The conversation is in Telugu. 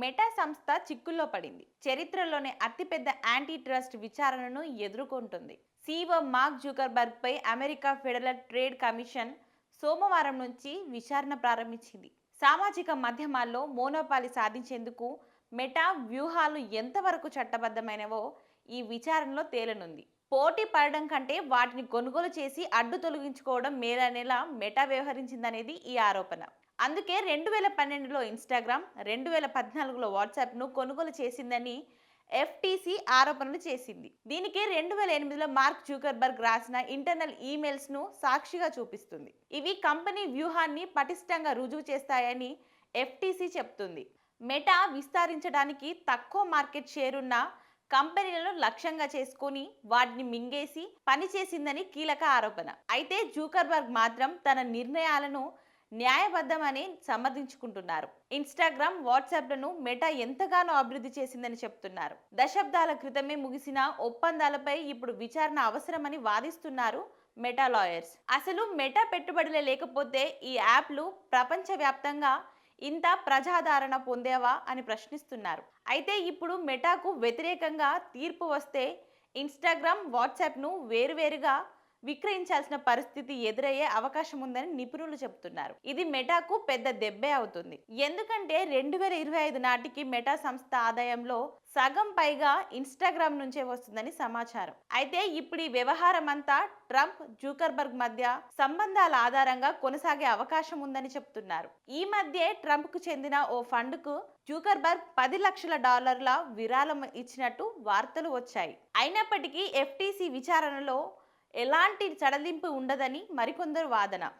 మెటా సంస్థ చిక్కుల్లో పడింది. చరిత్రలోనే అతిపెద్ద యాంటీ ట్రస్ట్ విచారణను ఎదుర్కొంటుంది. సీఓ మార్క్ జూకర్బర్గ్ పై అమెరికా ఫెడరల్ ట్రేడ్ కమిషన్ సోమవారం నుంచి విచారణ ప్రారంభించింది. సామాజిక మాధ్యమాల్లో మోనోపాలి సాధించేందుకు మెటా వ్యూహాలు ఎంతవరకు చట్టబద్ధమైనవో ఈ విచారణలో తేలనుంది. పోటీ పడడం కంటే వాటిని కొనుగోలు చేసి అడ్డు తొలగించుకోవడం మేలనేలా మెటా వ్యవహరించిందనేది ఈ ఆరోపణ. అందుకే రెండు వేల పన్నెండులో ఇన్స్టాగ్రామ్ రెండు వేల పద్నాలుగులో వాట్సాప్ను కొనుగోలు చేసిందని ఎఫ్టీసీ ఆరోపణలు చేసింది. దీనికి రెండు వేల ఎనిమిదిలో మార్క్ జూకర్బర్గ్ రాసిన ఇంటర్నల్ ఈమెయిల్స్ను సాక్షిగా చూపిస్తుంది. ఇవి కంపెనీ వ్యూహాన్ని పటిష్టంగా రుజువు చేస్తాయని ఎఫ్టీసీ చెప్తుంది. మెటా విస్తరించడానికి తక్కువ మార్కెట్ షేర్ ఉన్న కంపెనీలను లక్ష్యంగా చేసుకొని వాటిని మింగేసి పనిచేసిందని కీలక ఆరోపణ. అయితే జూకర్బర్గ్ మాత్రం తన నిర్ణయాలను న్యాయబద్ధమని సమర్థించుకుంటున్నారు. ఇన్స్టాగ్రామ్ వాట్సాప్లను మెటా ఎంతగానో అభివృద్ధి చేసిందని చెప్తున్నారు. దశాబ్దాల క్రితమే ముగిసిన ఒప్పందాలపై ఇప్పుడు విచారణ అవసరమని వాదిస్తున్నారు మెటా లాయర్స్. అసలు మెటా పెట్టుబడులే లేకపోతే ఈ యాప్లు ప్రపంచవ్యాప్తంగా ఇంత ప్రజాదరణ పొందేవా అని ప్రశ్నిస్తున్నారు. అయితే ఇప్పుడు మెటాకు వ్యతిరేకంగా తీర్పు వస్తే ఇన్స్టాగ్రామ్ వాట్సాప్ను వేరువేరుగా విక్రయించాల్సిన పరిస్థితి ఎదురయ్యే అవకాశం ఉందని నిపుణులు చెబుతున్నారు. ఇది మెటాకు పెద్ద దెబ్బే అవుతుంది. ఎందుకంటే రెండు వేల ఇరవై ఐదు నాటికి మెటా సంస్థ ఆదాయంలో సగం పైగా ఇన్స్టాగ్రామ్ నుంచే వస్తుందని సమాచారం. అయితే ఇప్పుడు ఈ వ్యవహారం అంతా ట్రంప్ జూకర్బర్గ్ మధ్య సంబంధాల ఆధారంగా కొనసాగే అవకాశం ఉందని చెప్తున్నారు ఈ మధ్య ట్రంప్కు చెందిన ఓ ఫండ్కు జూకర్బర్గ్ పది లక్షల డాలర్ల విరాళం ఇచ్చినట్టు వార్తలు వచ్చాయి. అయినప్పటికీ ఎఫ్టీసీ విచారణలో ఎలాంటి సడలింపు ఉండదని మరికొందరు వాదన.